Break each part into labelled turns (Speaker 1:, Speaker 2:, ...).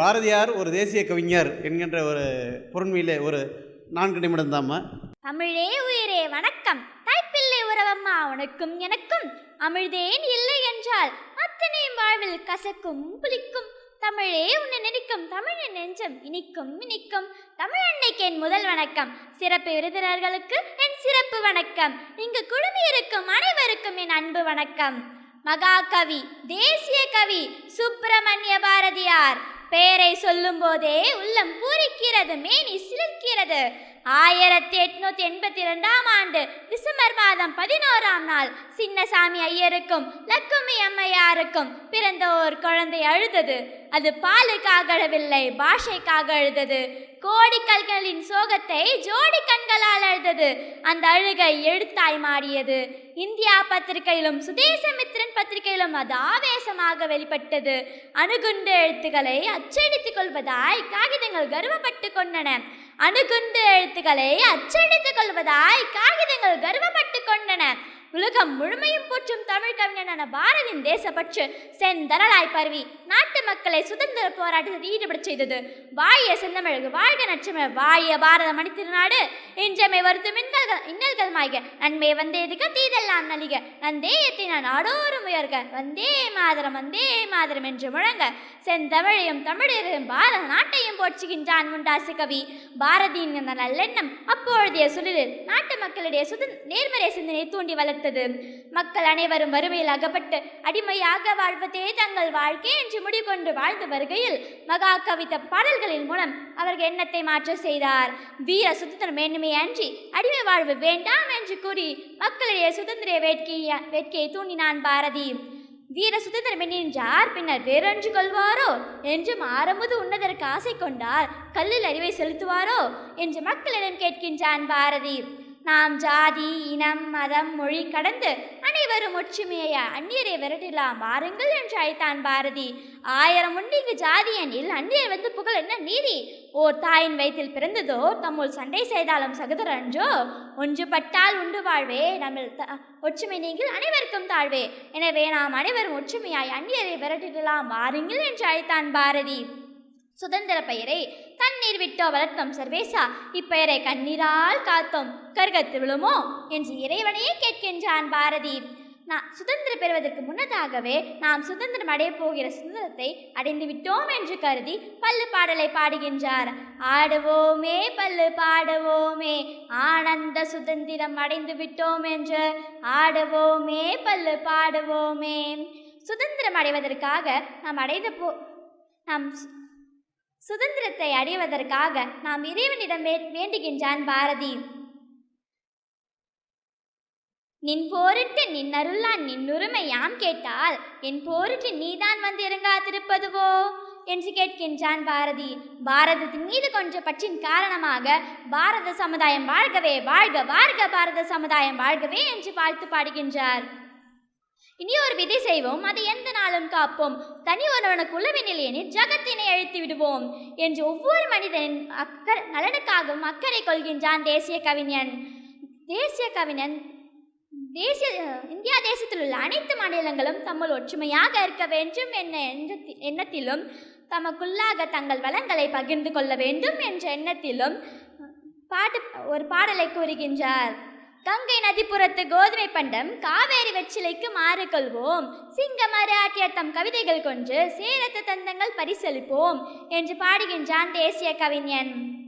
Speaker 1: பாரதியார் ஒரு தேசிய கவிஞர் என்கின்ற ஒரு பொருண்மையிலே ஒரு நான்கு நிமிடம் தாம்மா
Speaker 2: தமிழே உயிரே வணக்கம். தாய்ப்பிள்ளை உறவம்மா உனக்கும் எனக்கும். அமிழ்தேன் இல்லை என்றால் அத்தனை வாழ்வில் கசக்கும் புளிக்கும். தமிழே உன்னை நினைக்கும் தமிழின் நெஞ்சம் இனிக்கும் இனிக்கும். தமிழ் அன்னைக்கு என் முதல் வணக்கம். சிறப்பு விருதினர்களுக்கு என் சிறப்பு வணக்கம். இங்கு குழுமியிருக்கும் அனைவருக்கும் என் அன்பு வணக்கம். மகாகவி தேசிய கவி சுப்பிரமணிய பாரதியார். பெயரை சொல்லும் போதே உள்ளம் பூரிக்கிறது மேனி சிலிர்க்கிறது. ஆயிரத்தி எட்நூத்தி எண்பத்தி ரெண்டாம் ஆண்டு டிசம்பர் மாதம் பதினோராம் நாள் சின்னசாமி ஐயருக்கும் லக்குமி அம்மையாருக்கும் பிறந்த ஒரு குழந்தை அழுதது. அது பாலுக்காக அழவில்லை பாஷைக்காக அழுதது. கோடி கல்களின் சோகத்தை ஜோடி கண்களால் அழுதது. அந்த அழுகை எழுத்தாய் மாறியது. இந்தியா பத்திரிகையிலும் சுதேசமித்திரன் பத்திரிகையிலும் அது ஆவேசமாக வெளிப்பட்டது. அணுகுண்டு எழுத்துக்களை அச்சடித்துக் கொள்வதாய் காகிதங்கள் கர்வப்பட்டு கொண்டன. அணுகுண்டு எழுத்துக்களை அச்சடித்துக் கொள்வதாய் காகிதங்கள் கர்வப்பட்டு கொண்டன. உலகம் முழுமையும் போற்றும் தமிழ் கவிஞனான பாரதியின் தேசப்பற்று செந்தரலாய் பரவி நாட்டு மக்களை சுதந்திர போராட்டத்தில் ஈடுபட செய்தது. வாய செந்தமிழகு வாழ்க நச்சமிழ் வாய பாரத மணித்திருநாடு இன்றமை வருத்தும் இன்னல்கள் இன்னல்கள் மாய்க நன்மை வந்தேதுக தீதெல்லாம் நலிக. நான் நாடோறும் உயர்க. வந்தே மாதரம் வந்தே மாதரம் என்று முழங்க. செந்தமிழையும் தமிழரையும் பாரத நாட்டையும் போற்றுகின்றான் முண்டாசு கவி. பாரதியின் நல்லெண்ணம் அப்பொழுதைய சுழலில் நாட்டு மக்களிடையே சுதந்திர நேர்மறை சிந்தனை தூண்டி வளர்த்தது. மக்கள் அனைவரும் வறுமையில் அகப்பட்டு அடிமையாக வாழ்வதே தங்கள் வாழ்க்கை என்று முடிகொண்டு வாழ்ந்து வருகையில் மகா கவித பாடல்களின் மூலம் அவர்கள் எண்ணத்தை மாற்ற செய்தார். வீர சுதந்திரம் வேண்டுமே அன்றி அடிமை வாழ்வு வேண்டாம் என்று கூறி மக்களிடையே சுதந்திர வேட்கையை வேட்கையை தூண்டினான் பாரதி. வீர சுதந்திரம் என்றார் பின்னர் வேறொன்று கொள்வாரோ என்றும் ஆரம்பது உண்ணதற்கு ஆசை கொண்டால் கல்லில் அறிவை செலுத்துவாரோ என்று மக்களிடம் கேட்கின்றான் பாரதி. நாம் ஜாதி இனம் மதம் மொழி கடந்து அனைவரும் ஒற்றுமையை அந்நியரை விரட்டிலாம் வாருங்கள் என்று அழைத்தான் பாரதி. ஆயிரம் உண்டு இங்கு ஜாதி எனில் அந்நியர் வந்து புகழ் என்ன நீதி? ஓர் தாயின் வயிற்றில் பிறந்ததோ? தம்முள் சண்டை செய்தாலும் சகோதரர் அன்றோ? ஒன்றுபட்டால் உண்டு வாழ்வே நம்ம ஒற்றுமை நீங்கள் அனைவருக்கும் தாழ்வே. எனவே நாம் அனைவரும் ஒற்றுமையாய் அந்நியரை விரட்டிடலாம் வாருங்கள் என்று அழைத்தான் பாரதி. சுதந்திர பெயரை தண்ணீர் விட்டோ வளர்த்தோம் சர்வேசா இப்பெயரை கண்ணீரால் காத்தோம். கருகத்து விழுமோ என்று இறைவனையே கேட்கின்றான் பாரதி. நான் சுதந்திரம் பெறுவதற்கு முன்னதாகவே நாம் சுதந்திரம் அடையப் போகிற சுதந்திரத்தை அடைந்து விட்டோம் என்று கருதி பல்லு பாடலை பாடுகின்றார். ஆடுவோமே பல்லு பாடுவோமே ஆனந்த சுதந்திரம் அடைந்து விட்டோம் என்று ஆடுவோமே பல்லு பாடுவோமே. சுதந்திரம் அடைவதற்காக நாம் அடைந்த போ நாம் சுதந்திரத்தை அடைவதற்காக நாம் இறைவனிடம் வே- வேண்டுகின்றான் பாரதி. நின் போரிட்டு நின் அருளான் நின்னுரிமை யாம் கேட்டால் என் போரிட்டு நீதான் வந்து இறங்காதிருப்பதுவோ என்று கேட்கின்றான் பாரதி. பாரதத்தின் மீது கொன்ற பற்றின் காரணமாக பாரத சமுதாயம் வாழ்கவே வாழ்க வாழ்க பாரத சமுதாயம் வாழ்கவே என்று வாழ்த்து பாடுகின்றார். இனி ஒரு விதை செய்வோம் அதை எந்த நாளும் காப்போம். தனி ஒருவனுக்கு உளவினில் எனில் ஜகத்தினை அழித்து விடுவோம் என்று ஒவ்வொரு மனிதனின் அக்கறை நலனுக்காகவும் அக்கறை கொள்கின்றான் தேசிய கவிஞன். தேசிய கவிஞன் தேசிய இந்தியா தேசத்தில் உள்ள அனைத்து மாநிலங்களும் தம்முள் ஒற்றுமையாக இருக்க வேண்டும் என்ற எண்ணத்திலும் தமக்குள்ளாக தங்கள் வளங்களை பகிர்ந்து கொள்ள வேண்டும் என்ற எண்ணத்திலும் பாட்டு ஒரு பாடலை கூறுகின்றார். கங்கை நதிப்புறத்து கோதுமை பண்டம் காவேரி வெற்றிலைக்கு மாறு கொள்வோம். சிங்கமர ஆட்டியர் தம் கவிதைகள் கொன்று சேரத்த தந்தங்கள் பரிசளிப்போம் என்று பாடுகின்றான் தேசிய கவிஞன்.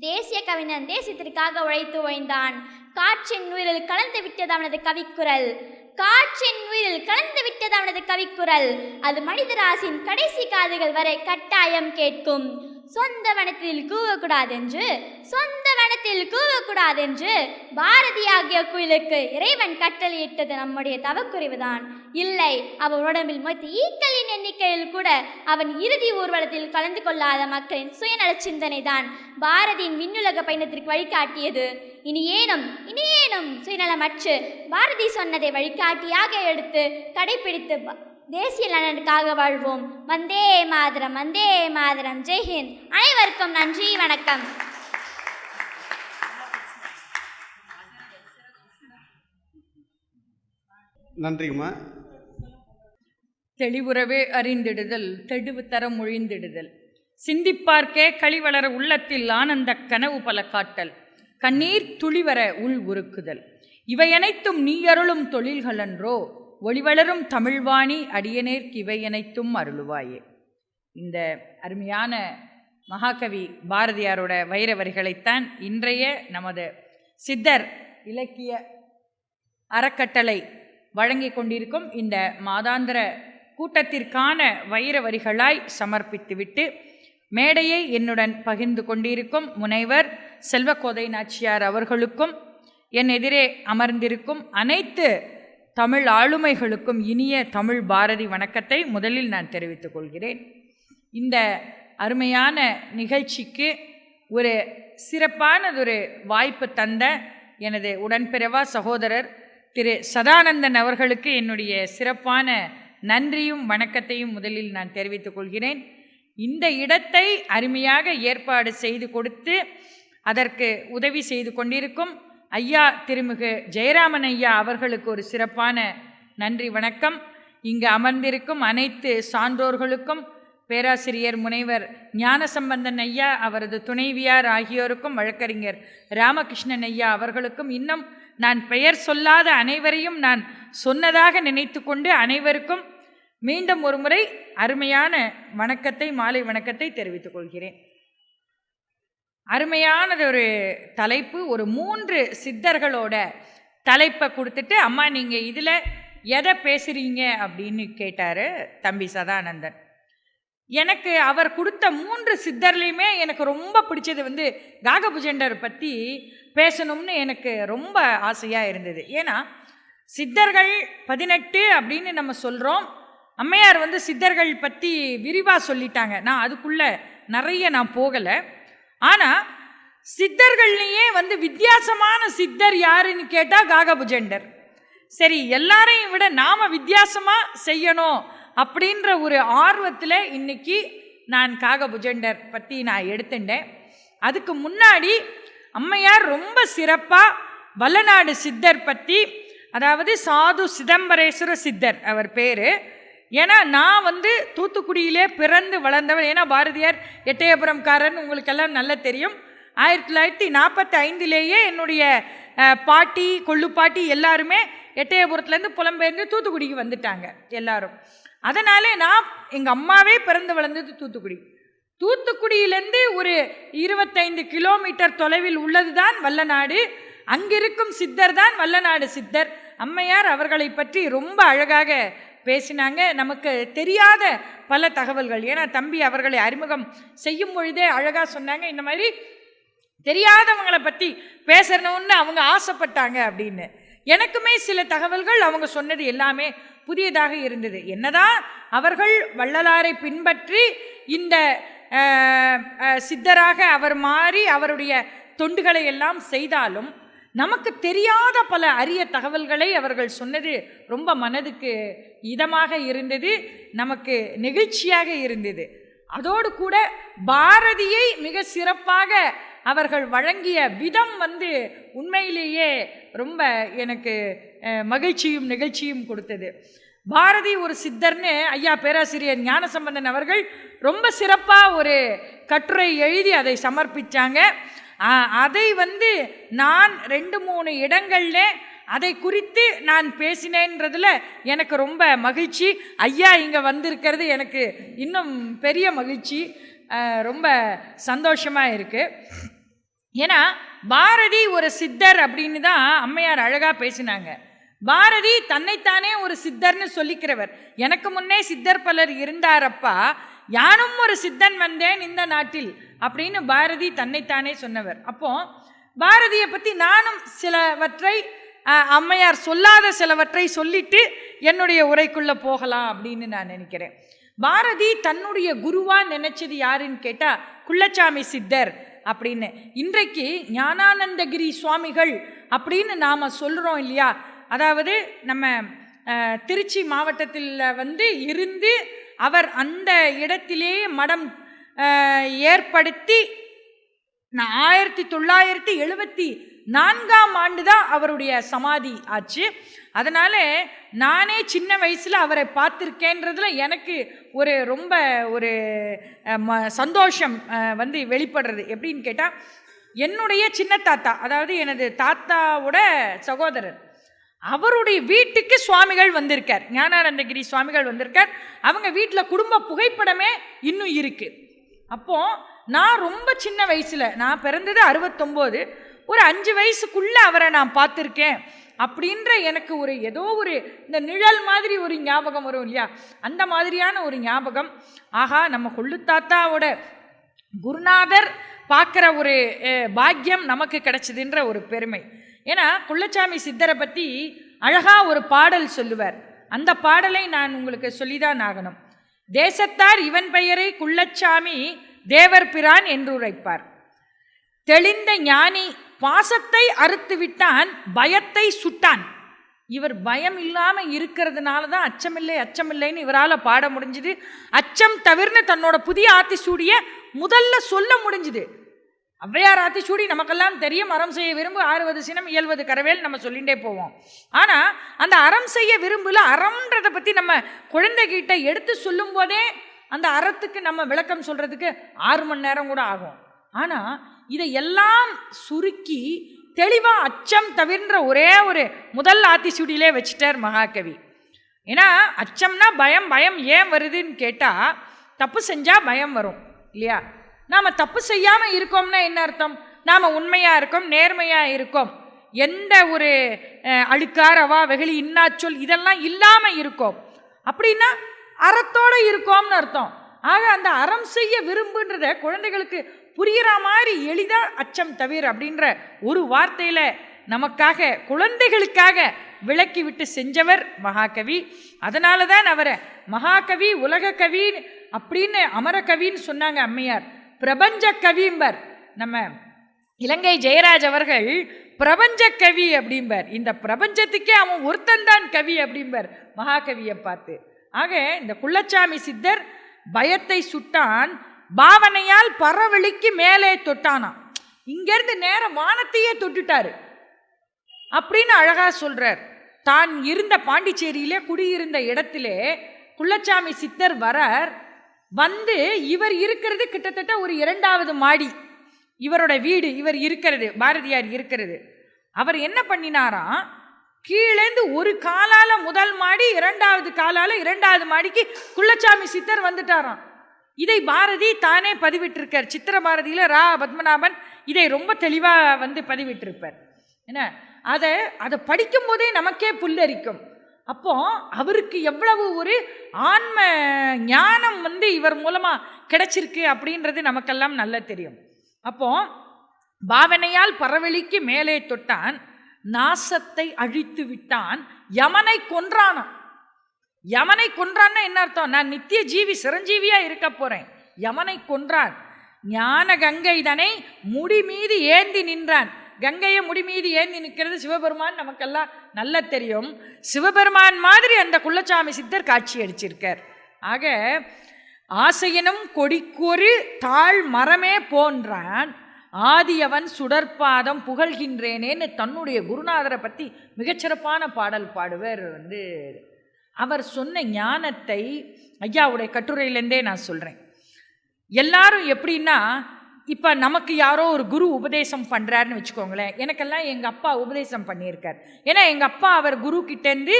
Speaker 2: தேசிய கவிஞன் தேசத்திற்காக உழைத்து ஓய்ந்தான். காற்றின் உயிரில் கலந்து விட்டது அவனது கவிக்குரல். காற்றின் உயிரில் கலந்து விட்டது அவனது கவிக்குரல். அது மனிதராசின் கடைசி காதுகள் வரை கட்டாயம் கேட்கும். சொந்த வனத்தில் கூவக்கூடாதென்று சொந்த வனத்தில் கூவக்கூடாதென்று பாரதி ஆகிய குயிலுக்கு இறைவன் கட்டளையிட்டது நம்முடைய தவக்குறைவுதான். இல்லை அவன் உடம்பில் மொத்த ஈக்களின் எண்ணிக்கையில் கூட அவன் இறுதி ஊர்வலத்தில் கலந்து கொள்ளாத மக்களின் சுயநல சிந்தனைதான் பாரதியின் விண்ணுலக பயணத்திற்கு வழிகாட்டியது. இனி ஏனும் இனி ஏனும் சுயநலமற்று பாரதி சொன்னதை வழிகாட்டியாக எடுத்து கடைபிடித்து தேசிய நலனுக்காக வாழ்வோம். வந்தே மாதரம் வந்தே மாதரம். ஜெய்ஹிந்த் அனைவருக்கும் நன்றி வணக்கம்.
Speaker 1: நன்றிங்கம்மா
Speaker 3: தெளிவுறவே அறிந்திடுதல் தெளிவு தர மொழிந்திடுதல். சிந்திப்பார்க்கே களிவளர உள்ளத்தில் ஆனந்த கனவு பல காட்டல். கண்ணீர் துளிவர உள் உருக்குதல். இவையனைத்தும் நீ அருளும் தொழில்களன்றோ ஒளிவளரும் தமிழ்வாணி அடியனேற்கு இவையனைத்தும் அருளுவாயே. இந்த அருமையான மகாகவி பாரதியாரோட வைர வரிகளைத்தான் இன்றைய நமது சித்தர் இலக்கிய அறக்கட்டளை வழங்கி கொண்டிருக்கும் இந்த மாதாந்திர கூட்டத்திற்கான வைர வரிகளாய் சமர்ப்பித்துவிட்டு மேடையை என்னுடன் பகிர்ந்து கொண்டிருக்கும் முனைவர் செல்வக்கோதை நாச்சியார் அவர்களுக்கும் என் எதிரே அமர்ந்திருக்கும் அனைத்து தமிழ் ஆளுமைகளுக்கும் இனிய தமிழ் பாரதி வணக்கத்தை முதலில் நான் தெரிவித்துக் கொள்கிறேன். இந்த அருமையான நிகழ்ச்சிக்கு ஒரு சிறப்பானதொரு வாய்ப்பு தந்த எனது உடன்பிறவா சகோதரர் திரு சதானந்தன் அவர்களுக்கு என்னுடைய சிறப்பான நன்றியும் வணக்கத்தையும் முதலில் நான் தெரிவித்துக் கொள்கிறேன். இந்த இடத்தை அருமையாக ஏற்பாடு செய்து கொடுத்து அதற்கு உதவி செய்து கொண்டிருக்கும் ஐயா திருமிகு ஜெயராமன் ஐயா அவர்களுக்கு ஒரு சிறப்பான நன்றி வணக்கம். இங்கு அமர்ந்திருக்கும் அனைத்து சான்றோர்களுக்கும் பேராசிரியர் முனைவர் ஞானசம்பந்தன் ஐயா அவரது துணைவியார் ஆகியோருக்கும் வழக்கறிஞர் ராமகிருஷ்ணன் ஐயா அவர்களுக்கும் இன்னும் நான் பெயர் சொல்லாத அனைவரையும் நான் சொன்னதாக நினைத்து கொண்டு அனைவருக்கும் மீண்டும் ஒரு முறை அருமையான வணக்கத்தை மாலை வணக்கத்தை தெரிவித்துக் கொள்கிறேன். அருமையானது ஒரு தலைப்பு ஒரு மூன்று சித்தர்களோட தலைப்பை கொடுத்துட்டு அம்மா நீங்கள் இதில் எதை பேசுகிறீங்க அப்படின்னு கேட்டார் தம்பி சதானந்தன். எனக்கு அவர் கொடுத்த மூன்று சித்தர்லேயுமே எனக்கு ரொம்ப பிடிச்சது வந்து காகபுஜண்டர் பற்றி பேசணும்னு எனக்கு ரொம்ப ஆசையாக இருந்தது. ஏன்னா சித்தர்கள் பதினெட்டு அப்படின்னு நம்ம சொல்கிறோம் அம்மையார் வந்து சித்தர்கள் பற்றி விரிவாக சொல்லிட்டாங்க. நான் அதுக்குள்ளே நிறைய நான் போகலை. ஆனால் சித்தர்கள்லேயே வந்து வித்தியாசமான சித்தர் யாருன்னு கேட்டால் காகபுஜண்டர். சரி எல்லாரையும் விட நாம் வித்தியாசமாக செய்யணும் அப்படின்ற ஒரு ஆர்வத்தில் இன்னைக்கு நான் காகபுஜண்டர் பற்றி நான் எடுத்துட்டேன். அதுக்கு முன்னாடி அம்மையார் ரொம்ப சிறப்பாக வல்லநாடு சித்தர் பற்றி அதாவது சாது சிதம்பரேஸ்வர சித்தர் அவர் பேர் ஏன்னா நான் வந்து தூத்துக்குடியிலே பிறந்து வளர்ந்தவன். ஏன்னா பாரதியார் எட்டயபுரம்காரன் உங்களுக்கெல்லாம் நல்லா தெரியும். ஆயிரத்தி தொள்ளாயிரத்தி நாற்பத்தி ஐந்துலேயே என்னுடைய அஹ், பாட்டி கொள்ளுப்பாட்டி எல்லாருமே எட்டயபுரத்துலேருந்து புலம்பெயர்ந்து தூத்துக்குடிக்கு வந்துட்டாங்க எல்லாரும். அதனாலே நான் எங்கள் அம்மாவே பிறந்து வளர்ந்தது தூத்துக்குடி. தூத்துக்குடியிலேருந்து ஒரு இருபத்தைந்து கிலோமீட்டர் தொலைவில் உள்ளது தான் வல்லநாடு. அங்கிருக்கும் சித்தர் தான் வல்லநாடு சித்தர். அம்மையார் அவர்களை பற்றி ரொம்ப அழகாக பேசினாங்க. நமக்கு தெரியாத பல தகவல்கள். ஏன்னா தம்பி அவர்களை அறிமுகம் செய்யும் பொழுதே அழகாக சொன்னாங்க. இந்த மாதிரி தெரியாதவங்களை பற்றி பேசணும்னு அவங்க ஆசைப்பட்டாங்க அப்படின்னு. எனக்குமே சில தகவல்கள் அவங்க சொன்னது எல்லாமே புதியதாக இருந்தது. என்னதான் அவர்கள் வள்ளலாரை பின்பற்றி இந்த சித்தராக அவர் மாறி அவருடைய தொண்டுகளை எல்லாம் செய்தாலும் நமக்கு தெரியாத பல அரிய தகவல்களை அவர்கள் சொன்னது ரொம்ப மனதுக்கு இதமாக இருந்தது நமக்கு நெகிழ்ச்சியாக இருந்தது. அதோடு கூட பாரதியை மிக சிறப்பாக அவர்கள் வழங்கிய விதம் வந்து உண்மையிலேயே ரொம்ப எனக்கு மகிழ்ச்சியும் நிகழ்ச்சியும் கொடுத்தது. பாரதி ஒரு சித்தர்னு ஐயா பேராசிரியர் ஞானசம்பந்தன் அவர்கள் ரொம்ப சிறப்பாக ஒரு கட்டுரை எழுதி அதை சமர்ப்பித்தாங்க அதை வந்து நான் ரெண்டு மூணு இடங்களில் அதை குறித்து நான் பேசினேன்றதில் எனக்கு ரொம்ப மகிழ்ச்சி. ஐயா இங்கே வந்திருக்கிறது எனக்கு இன்னும் பெரிய மகிழ்ச்சி. ரொம்ப சந்தோஷமாக இருக்குது ஏன்னா பாரதி ஒரு சித்தர் அப்படின்னு தான் அம்மையார் அழகாக பேசினாங்க. பாரதி தன்னைத்தானே ஒரு சித்தர்னு சொல்லிக்கிறவர். எனக்கு முன்னே சித்தர் பலர் இருந்தாரப்பா. யானும் ஒரு சித்தன் வந்தேன் இந்த நாட்டில். அப்படின்னு பாரதி தன்னைத்தானே சொன்னவர். அப்போ பாரதியை பற்றி நானும் சிலவற்றை அம்மையார் சொல்லாத சிலவற்றை சொல்லிட்டு என்னுடைய உரைக்குள்ளே போகலாம் அப்படின்னு நான் நினைக்கிறேன். பாரதி தன்னுடைய குருவாக நினைச்சது யாருன்னு கேட்டால் குள்ளச்சாமி சித்தர் அப்படின்னு. இன்றைக்கு ஞானானந்தகிரி சுவாமிகள் அப்படின்னு நாம் சொல்கிறோம் இல்லையா? அதாவது நம்ம திருச்சி மாவட்டத்தில் வந்து இருந்து அவர் அந்த இடத்திலேயே மடம் ஏற்படுத்தி நான் ஆயிரத்தி தொள்ளாயிரத்தி எழுபத்தி நான்காம் ஆண்டு தான் அவருடைய சமாதி ஆச்சு. அதனால் நானே சின்ன வயசில் அவரை பார்த்துருக்கேன்றதுல எனக்கு ஒரு ரொம்ப ஒரு ம சந்தோஷம் வந்து வெளிப்படுறது. எப்படின்னு கேட்டால் என்னுடைய சின்ன தாத்தா அதாவது எனது தாத்தாவோட சகோதரர் அவருடைய வீட்டுக்கு சுவாமிகள் வந்திருக்கார். ஞானானந்தகிரி சுவாமிகள் வந்திருக்கார். அவங்க வீட்டில் குடும்ப புகைப்படமே இன்னும் இருக்குது அப்போது நான் ரொம்ப சின்ன வயசில் நான் பிறந்தது அறுபத்தொம்போது ஒரு அஞ்சு வயசுக்குள்ளே அவரை நான் பார்த்துருக்கேன். அப்படின்ற எனக்கு ஒரு ஏதோ ஒரு இந்த நிழல் மாதிரி ஒரு ஞாபகம் வரும் இல்லையா? அந்த மாதிரியான ஒரு ஞாபகம். ஆகா நம்ம கொள்ளு தாத்தாவோட குருநாதர் பார்க்குற ஒரு பாக்கியம் நமக்கு கிடைச்சதுன்ற ஒரு பெருமை. ஏன்னா குள்ளச்சாமி சித்தரை பற்றி அழகாக ஒரு பாடல் சொல்லுவார். அந்த பாடலை நான் உங்களுக்கு சொல்லிதான் ஆகணும். தேசத்தார் இவன் பெயரை குள்ளச்சாமி தேவர் பிரான் என்று உரைப்பார் தெளிந்த ஞானி பாசத்தை அறுத்து விட்டான் பயத்தை சுட்டான். இவர் பயம் இல்லாமல் இருக்கிறதுனால தான் அச்சமில்லை அச்சமில்லைன்னு இவரால் பாட முடிஞ்சுது. அச்சம் தவிர்னு தன்னோட புதிய ஆத்திசூடிய முதல்ல சொல்ல முடிஞ்சுது. ஔவையார் ஆத்திச்சூடி நமக்கெல்லாம் தெரியும் அறம் செய்ய விரும்பு ஆறுவது சினம் இயல்வது கரவேல் நம்ம சொல்லிகிட்டே போவோம். ஆனால் அந்த அறம் செய்ய விரும்புல அறம்ன்றதை பற்றி நம்ம குழந்தைகிட்ட எடுத்து சொல்லும் போதே அந்த அறத்துக்கு நம்ம விளக்கம் சொல்கிறதுக்கு ஆறு மணி நேரம் கூட ஆகும். ஆனால் இதை எல்லாம் சுருக்கி தெளிவாக அச்சம் தவிர்ன்ற ஒரே ஒரு முதல் ஆத்திச்சூடியிலே வச்சிட்டார் மகாகவி. ஏன்னா அச்சம்னா பயம் பயம் ஏன் வருதுன்னு கேட்டால் தப்பு செஞ்சால் பயம் வரும் இல்லையா? நாம் தப்பு செய்யாமல் இருக்கோம்னா என்ன அர்த்தம்? நாம் உண்மையாக இருக்கோம் நேர்மையாக இருக்கோம். எந்த ஒரு அழுக்காரவா வெகுளி இன்னாச்சொல் இதெல்லாம் இல்லாமல் இருக்கோம். அப்படின்னா அறத்தோடு இருக்கோம்னு அர்த்தம். ஆக அந்த அறம் செய்ய விரும்புன்றத குழந்தைகளுக்கு புரிகிற மாதிரி எளிதாக அச்சம் தவிர அப்படின்ற ஒரு வார்த்தையில் நமக்காக குழந்தைகளுக்காக விளக்கி விட்டு செஞ்சவர் மகாகவி. அதனால தான் அவரை மகாகவி உலக கவின்னு அப்படின்னு அமரகவின்னு சொன்னாங்க அம்மையார். பிரபஞ்ச கவிம்பர் நம்ம இலங்கை ஜெயராஜ் அவர்கள் பிரபஞ்ச கவி அப்படிம்பார். இந்த பிரபஞ்சத்துக்கே அவன் ஒருத்தன்தான் கவி அப்படிம்பார். மகாகவியை பார்த்து. ஆக இந்த குள்ளச்சாமி சித்தர் பயத்தை சுட்டான். பாவனையால் பறவழிக்கு மேலே தொட்டானாம். இங்கேருந்து நேரம் வானத்தையே தொட்டுட்டாரு. அப்படின்னு அழகா சொல்றார். தான் இருந்த பாண்டிச்சேரியிலே குடியிருந்த இடத்திலே குள்ளச்சாமி சித்தர் வரார். வந்து இவர் இருக்கிறது கிட்டத்தட்ட ஒரு இரண்டாவது மாடி. இவரோட வீடு இவர் இருக்கிறது பாரதியார் இருக்கிறது. அவர் என்ன பண்ணினாராம் கீழேந்து ஒரு காலால் முதல் மாடி இரண்டாவது காலால் இரண்டாவது மாடிக்கு குள்ளச்சாமி சித்தர் வந்துட்டாராம். இதை பாரதி தானே பதிவிட்டிருக்கார். சித்திர பாரதியில் ரா பத்மநாபன் இதை ரொம்ப தெளிவாக வந்து பதிவிட்டிருப்பார். என்ன? அதை அதை படிக்கும்போதே நமக்கே புல்லரிக்கும். அப்போ அவருக்கு எவ்வளவு ஒரு ஆன்ம ஞானம் வந்து இவர் மூலமாக கிடைச்சிருக்கு அப்படின்றது நமக்கெல்லாம் நல்லா தெரியும். அப்போ பாவனையால் பறவெளிக்கு மேலே தொட்டான் நாசத்தை அழித்து விட்டான் யமனை கொன்றானாம். யமனை கொன்றான்னா என்ன அர்த்தம்? நான் நித்திய ஜீவி சிரஞ்சீவியாக இருக்க போகிறேன் யமனை கொன்றான். ஞான கங்கை தனை முடி மீது ஏந்தி நின்றான். கங்கையை முடிமீது ஏந்தி நிற்கிறது? சிவபெருமான் நமக்கெல்லாம் நல்லா தெரியும். சிவபெருமான் மாதிரி அந்த குள்ளச்சாமி சித்தர் காட்சி அடிச்சிருக்கார். ஆக ஆசையனும் கொடிக்கொரு தாழ் மரமே போன்றான். ஆதியவன் சுடற்பாதம் புகழ்கின்றேனேன்னு தன்னுடைய குருநாதரை பற்றி மிகச்சிறப்பான பாடல் பாடுவர் வந்து. அவர் சொன்ன ஞானத்தை ஐயாவுடைய கட்டுரையிலேருந்தே நான் சொல்கிறேன் எல்லாரும் எப்படின்னா இப்போ நமக்கு யாரோ ஒரு குரு உபதேசம் பண்ணுறாருன்னு வச்சுக்கோங்களேன். எனக்கெல்லாம் எங்கள் அப்பா உபதேசம் பண்ணியிருக்கார். ஏன்னா எங்கள் அப்பா அவர் குரு கிட்டேருந்து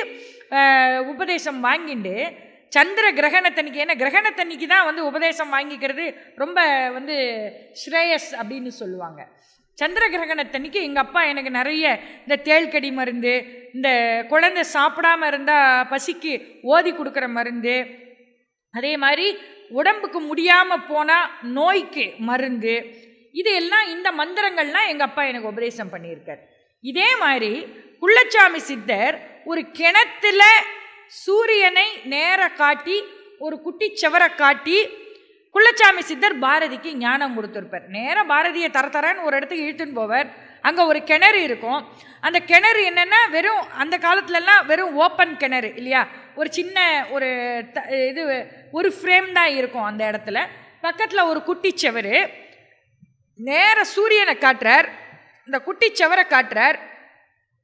Speaker 3: உபதேசம் வாங்கிட்டு சந்திர கிரகணத்தன்னைக்கு ஏன்னா கிரகணத்தன்னைக்கு தான் வந்து உபதேசம் வாங்கிக்கிறது ரொம்ப வந்து ஸ்ரேயஸ் அப்படின்னு சொல்லுவாங்க. சந்திர கிரகணத்தன்னைக்கு எங்கள் அப்பா எனக்கு நிறைய இந்த தேள்கடி மருந்து இந்த குழந்தை சாப்பிடாம இருந்தால் பசிக்கு ஓதி கொடுக்குற மருந்து அதே மாதிரி உடம்புக்கு முடியாமல் போனால் நோய்க்கு மருந்து. இது எல்லாம் இந்த மந்திரங்கள்லாம் எங்கள் அப்பா எனக்கு உபதேசம் பண்ணியிருக்கார். இதே மாதிரி குள்ளச்சாமி சித்தர் ஒரு கிணத்துல சூரியனை நேர காட்டி ஒரு குட்டி செவரை காட்டி குள்ளச்சாமி சித்தர் பாரதிக்கு ஞானம் கொடுத்துருப்பார். நேராக பாரதியை தர தரன்னு ஒரு இடத்துக்கு இழுத்துன்னு போவார். அங்கே ஒரு கிணறு இருக்கும். அந்த கிணறு என்னென்னா வெறும் அந்த காலத்துலலாம் வெறும் ஓப்பன் கிணறு இல்லையா? ஒரு சின்ன ஒரு த இது ஒரு ஃப்ரேம் தான் இருக்கும் அந்த இடத்துல. பக்கத்தில் ஒரு குட்டி செவரு. நேர சூரியனை காட்டுறார். இந்த குட்டி செவரை காட்டுறார்.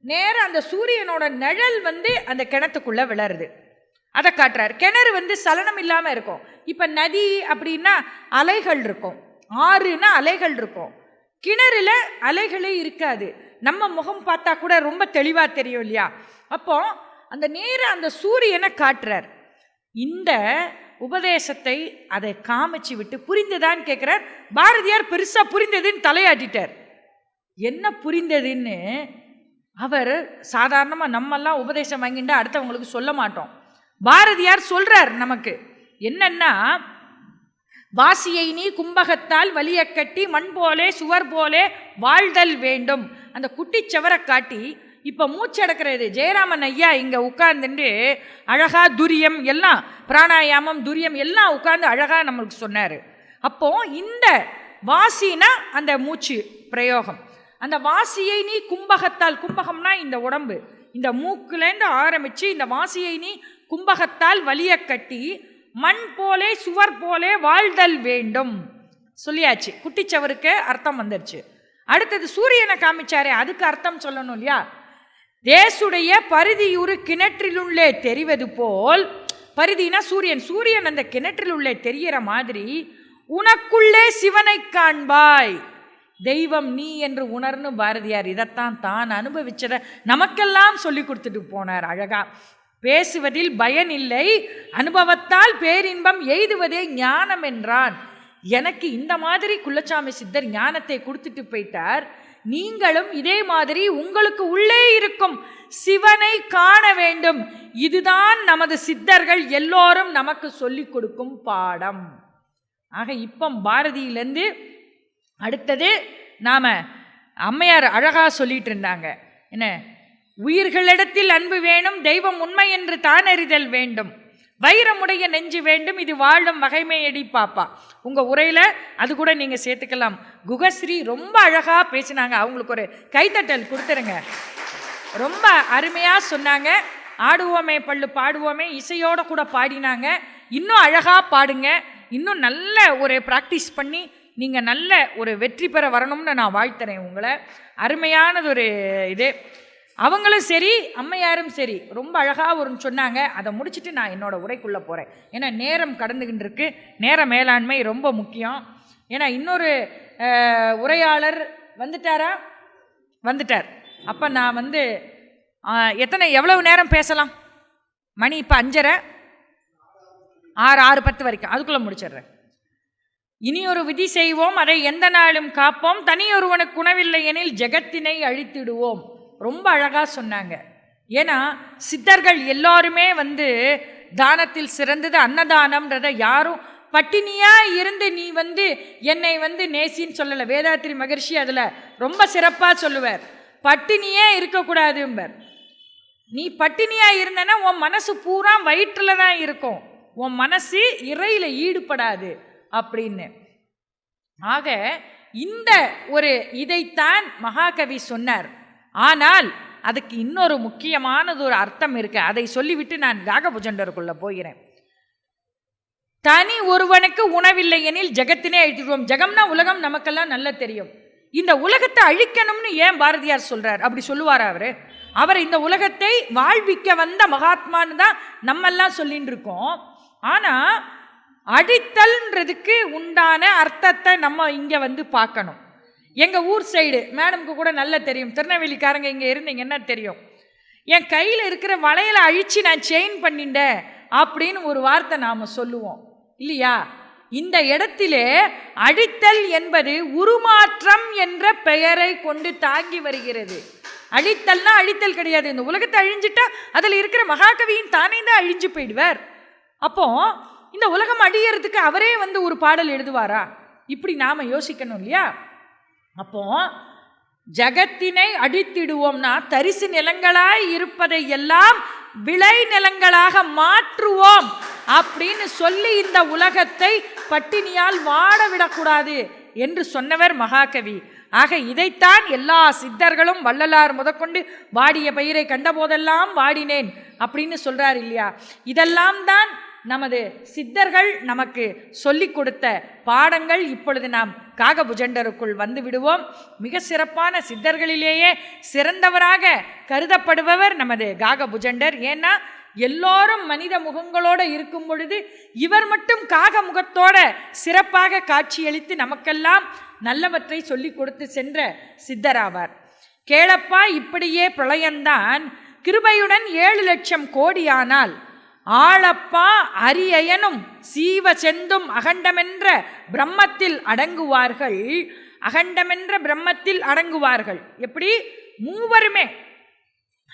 Speaker 3: நேராக அந்த சூரியனோட நிழல் வந்து அந்த கிணத்துக்குள்ளே விளருது அதை காட்டுறார். கிணறு வந்து சலனம் இல்லாமல் இருக்கும். இப்போ நதி அப்படின்னா அலைகள் இருக்கும். ஆறுனா அலைகள் இருக்கும். கிணறுல அலைகளே இருக்காது. நம்ம முகம் பார்த்தா கூட ரொம்ப தெளிவாக தெரியும் இல்லையா? அப்போது அந்த நேர அந்த சூரியனை காட்டுறார். இந்த உபதேசத்தை அதை காமிச்சு விட்டு புரிந்ததான்னு கேட்குறார் பாரதியார் பெருசாக புரிந்ததுன்னு தலையாட்டிட்டார். என்ன புரிந்ததுன்னு அவர் சாதாரணமாக நம்மெல்லாம் உபதேசம் வாங்கிட்டா அடுத்தவங்களுக்கு சொல்ல மாட்டோம். பாரதியார் சொல்கிறார் நமக்கு என்னென்னா வாசியை நீ கும்பகத்தால் வலிய கட்டி மண் போலே சுவர் போலே வாழ்தல் வேண்டும். அந்த குட்டிச்சவரை காட்டி இப்போ மூச்சடக்கிறது ஜெயராமன் ஐயா இங்கே உட்கார்ந்துட்டு அழகா துரியம் எல்லாம் பிராணாயாமம் துரியம் எல்லாம் உட்கார்ந்து அழகாக நம்மளுக்கு சொன்னார். அப்போது இந்த வாசினா அந்த மூச்சு பிரயோகம். அந்த வாசியை நீ கும்பகத்தால் கும்பகம்னா இந்த உடம்பு. இந்த மூக்குலேருந்து ஆரம்பித்து இந்த வாசியை நீ கும்பகத்தால் வலிய கட்டி மண் போலே சுவர் போலே வாழ்தல் வேண்டும். சொல்லியாச்சு. குட்டிச்சவருக்கு அர்த்தம் வந்துருச்சு. அடுத்தது சூரியனை காமிச்சாரே அதுக்கு அர்த்தம் சொல்லணும் இல்லையா? தேசுடைய பரிதியுறு கிணற்றிலுள்ளே தெரிவது போல் பரிதினா சூரியன். சூரியன் அந்த கிணற்றிலுள்ளே தெரிகிற மாதிரி உனக்குள்ளே சிவனை காண்பாய். தெய்வம் நீ என்று உணர்னு பாரதியார் இதைத்தான் தான் அனுபவிச்சதை நமக்கெல்லாம் சொல்லி கொடுத்துட்டு போனார் அழகா. பேசுவதில் பயன் இல்லை அனுபவத்தால் பேரின்பம் எய்துவதே ஞானம் என்றான். எனக்கு இந்த மாதிரி குள்ளச்சாமி சித்தர் ஞானத்தை கொடுத்துட்டு போயிட்டார். நீங்களும் இதே மாதிரி உங்களுக்கு உள்ளே இருக்கும் சிவனை காண வேண்டும். இதுதான் நமது சித்தர்கள் எல்லோரும் நமக்கு சொல்லிக் கொடுக்கும் பாடம். ஆக இப்போ பாரதியிலேருந்து அடுத்தது நாம் அம்மையார் அழகாக சொல்லிட்டு இருந்தாங்க. என்ன? உயிர்களிடத்தில் அன்பு வேணும் தெய்வம் உண்மை என்று தானறிதல் வேண்டும். வைரமுடைய நெஞ்சு வேண்டும் இது வாழும் வகைமையடி பாப்பா. உங்கள் உரையில் அது கூட நீங்கள் சேர்த்துக்கலாம். குகஸ்ரீ ரொம்ப அழகாக பேசினாங்க. அவங்களுக்கு ஒரு கைத்தட்டல் கொடுத்துருங்க. ரொம்ப அருமையாக சொன்னாங்க. ஆடுவோமே பள்ளு பாடுவோமே இசையோடு கூட பாடினாங்க. இன்னும் அழகாக பாடுங்க. இன்னும் நல்ல ஒரு ப்ராக்டிஸ் பண்ணி நீங்கள் நல்ல ஒரு வெற்றி பெற வரணும்னு நான் வாழ்த்துறேன் உங்களை. அருமையானது ஒரு இது. அவங்களும் சரி அம்மையாரும் சரி. ரொம்ப அழகாக ஒரு சொன்னாங்க. அதை முடிச்சுட்டு நான் என்னோட உரைக்குள்ளே போகிறேன் ஏன்னா நேரம் கடந்துகிட்டு இருக்கு நேர மேலாண்மை ரொம்ப முக்கியம். ஏன்னா இன்னொரு உரையாளர் வந்துட்டாரா? வந்துட்டார். அப்போ நான் வந்து எத்தனை எவ்வளவு நேரம் பேசலாம்? மணி இப்போ அஞ்சரை. ஆறு ஆறு பத்து வரைக்கும். அதுக்குள்ளே முடிச்சிடுறேன். இனி ஒரு விதி செய்வோம். அதை எந்த நாளும் காப்போம். தனியொருவனுக்கு உணவில்லை எனில் ஜெகத்தினை அழித்திடுவோம். ரொம்ப அழகாக சொன்னாங்க. ஏன்னா சித்தர்கள் எல்லாருமே வந்து தானத்தில் சிறந்தது அன்னதானம்ன்றத யாரும் பட்டினியாக இருந்து நீ வந்து என்னை வந்து நேசின்னு சொல்லலை. வேதாத்திரி மகிழ்ச்சி அதில் ரொம்ப சிறப்பாக சொல்லுவார். பட்டினியே இருக்கக்கூடாதும்பர். நீ பட்டினியாக இருந்தனா உன் மனசு பூரா வயிற்றில் தான் இருக்கும். உன் மனசு இறையில் ஈடுபடாது அப்படின்னு. ஆக இந்த ஒரு இதைத்தான் மகாகவி சொன்னார். ஆனால் அதுக்கு இன்னொரு முக்கியமானது ஒரு அர்த்தம் இருக்கு. அதை சொல்லிவிட்டு நான் ராகபுஜண்டருக்குள்ள போகிறேன். தனி ஒருவனுக்கு உணவில்லை எனில் ஜெகத்தினே அழித்துடுவோம் ஜெகம்னா உலகம் நமக்கெல்லாம் நல்லா தெரியும். இந்த உலகத்தை அழிக்கணும்னு ஏன் பாரதியார் சொல்றார்? அப்படி சொல்லுவார் அவர்? அவர் இந்த உலகத்தை வாழ்விக்க வந்த மகாத்மான்னு தான் நம்மெல்லாம் சொல்லிட்டு இருக்கோம். ஆனால் அழித்தல்ன்றதுக்கு உண்டான அர்த்தத்தை நம்ம இங்கே வந்து பார்க்கணும். எங்கள் ஊர் சைடு மேடம்க்கு கூட நல்லா தெரியும். திருநெல்வேலிக்காரங்க இங்க இருந்தீங்கன்னா தெரியும்? என் கையில் இருக்கிற வளையலை அழித்து நான் செயின் பண்ணிட்டேன் அப்படின்னு ஒரு வார்த்தை நாம் சொல்லுவோம். இல்லையா? இந்த இடத்திலே அழித்தல் என்பது உருமாற்றம் என்ற பெயரை கொண்டு தாங்கி வருகிறது. அழித்தல்னா அழித்தல் கிடையாது. இந்த உலகத்தை அழிஞ்சிட்டா அதில் இருக்கிற மகாகவியின் தானே தான் அழிஞ்சு போயிடுவார். அப்போ இந்த உலகம் அழியறதுக்கு அவரே வந்து ஒரு பாடல் எழுதுவாரா? இப்படி நாம் யோசிக்கணும் இல்லையா? அப்போ ஜகத்தினை அடித்திடுவோம்னா தரிசு நிலங்களாய் இருப்பதை எல்லாம் விளை நிலங்களாக மாற்றுவோம் அப்படின்னு சொல்லி இந்த உலகத்தை பட்டினியால் வாட விடக்கூடாது என்று சொன்னவர் மகாகவி. ஆக இதைத்தான் எல்லா சித்தர்களும் வள்ளலார் முதற்கொண்டு வாடிய பயிரை கண்டபோதெல்லாம் வாடினேன் அப்படின்னு சொல்கிறார் இல்லையா? இதெல்லாம் தான் நமது சித்தர்கள் நமக்கு சொல்லிக் கொடுத்த பாடங்கள். இப்பொழுது நாம் காகபுஜண்டருக்குள் வந்து விடுவோம். மிக சிறப்பான சித்தர்களிலேயே சிறந்தவராக கருதப்படுபவர் நமது காகபுஜண்டர். ஏன்னா எல்லோரும் மனித முகங்களோட இருக்கும் பொழுது இவர் மட்டும் காக முகத்தோட சிறப்பாக காட்சியளித்து நமக்கெல்லாம் நல்லவற்றை சொல்லிக் கொடுத்து சென்ற சித்தராவார். கேளப்பா இப்படியே பிரளயந்தான். கிருபையுடன் ஏழு லட்சம் கோடியானால் ஆளப்பா அரியயனும் சீவ செந்தும் அகண்டமென்ற பிரம்மத்தில் அடங்குவார்கள். அகண்டமென்ற பிரம்மத்தில் அடங்குவார்கள். எப்படி? மூவருமே.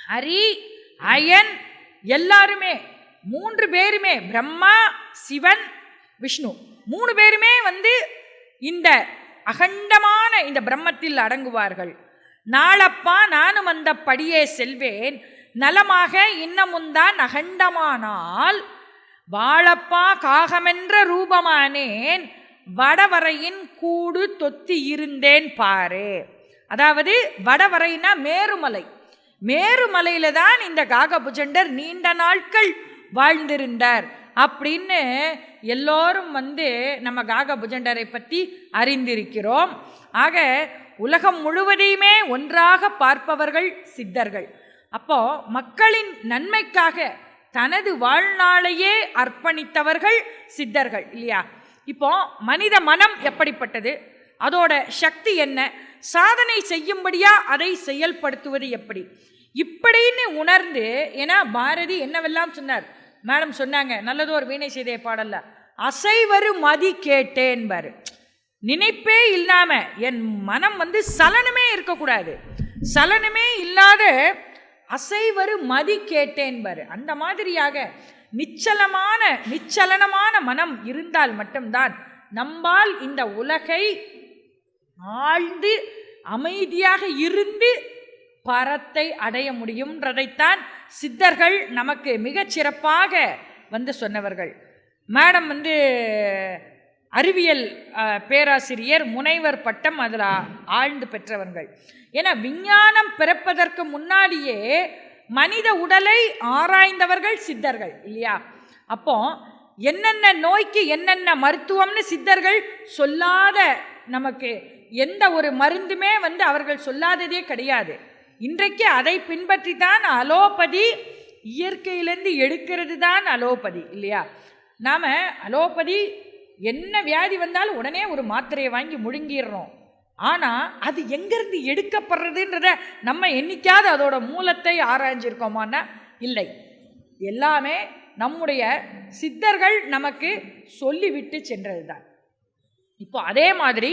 Speaker 3: ஹரி அயன் எல்லாருமே. மூன்று பேருமே. பிரம்மா சிவன் விஷ்ணு. மூணு பேருமே வந்து இந்த அகண்டமான இந்த பிரம்மத்தில் அடங்குவார்கள். நாளப்பா நானும் அந்த படியே செல்வேன். நலமாக இன்னமுந்தான் அகண்டமானால் வாழப்பா காகமென்ற ரூபமானேன் வடவரையின் கூடு தொத்தி இருந்தேன் பாரு. அதாவது வடவரைனா மேருமலை. மேருமலையில தான் இந்த காகபுஜண்டர் நீண்ட நாட்கள் வாழ்ந்திருந்தார் அப்படின்னு எல்லோரும் வந்து நம்ம காகபுஜண்டரை பற்றி அறிந்திருக்கிறோம். ஆக உலகம் முழுவதையுமே ஒன்றாக பார்ப்பவர்கள் சித்தர்கள். அப்போ மக்களின் நன்மைக்காக தனது வாழ்நாளையே அர்ப்பணித்தவர்கள் சித்தர்கள் இல்லையா? இப்போ மனித மனம் எப்படிப்பட்டது? அதோட சக்தி என்ன? சாதனை செய்யும்படியா அதை செயல்படுத்துவது எப்படி? இப்படின்னு உணர்ந்து ஏன்னா பாரதி என்னவெல்லாம் சொன்னார்? மேடம் சொன்னாங்க நல்லதோ ஒரு வீணை செய்தே பாடல்ல அசைவரு மதி கேட்டேன்பாரு. நினைப்பே இல்லாம என் மனம் வந்து சலனமே இருக்கக்கூடாது. சலனமே இல்லாத அசைவரு மதி கேட்டேன்பர் அந்த மாதிரியாக நிச்சலமான நிச்சலனமான மனம் இருந்தால் மட்டும்தான் நம்பால் இந்த உலகை ஆழ்ந்து அமைதியாக இருந்து பரத்தை அடைய முடியும்ன்றதைத்தான் சித்தர்கள் நமக்கு மிகச் சிறப்பாக வந்து சொன்னவர்கள். மேடம் வந்து அறிவியல் பேராசிரியர் முனைவர் பட்டம் அதில் ஆழ்ந்து பெற்றவர்கள். ஏன்னா விஞ்ஞானம் பிறப்பதற்கு முன்னாடியே மனித உடலை ஆராய்ந்தவர்கள் சித்தர்கள் இல்லையா? அப்போ என்னென்ன நோய்க்கு என்னென்ன மருத்துவம்னு சித்தர்கள் சொல்லாத நமக்கு எந்த ஒரு மருந்துமே வந்து அவர்கள் சொல்லாததே கிடையாது. இன்றைக்கு அதை பின்பற்றி தான் அலோபதி இயற்கையிலேருந்து எடுக்கிறது தான் அலோபதி இல்லையா? நாம் அலோபதி என்ன வியாதி வந்தாலும் உடனே ஒரு மாத்திரையை வாங்கி முழுங்கிடுறோம். ஆனால் அது எங்கேருந்து எடுக்கப்படுறதுன்றத நம்ம என்றைக்காவது அதோட மூலத்தை ஆராய்ஞ்சிருக்கோமான்னா இல்லை. எல்லாமே நம்முடைய சித்தர்கள் நமக்கு சொல்லிவிட்டு சென்றது தான் இப்போ அதே மாதிரி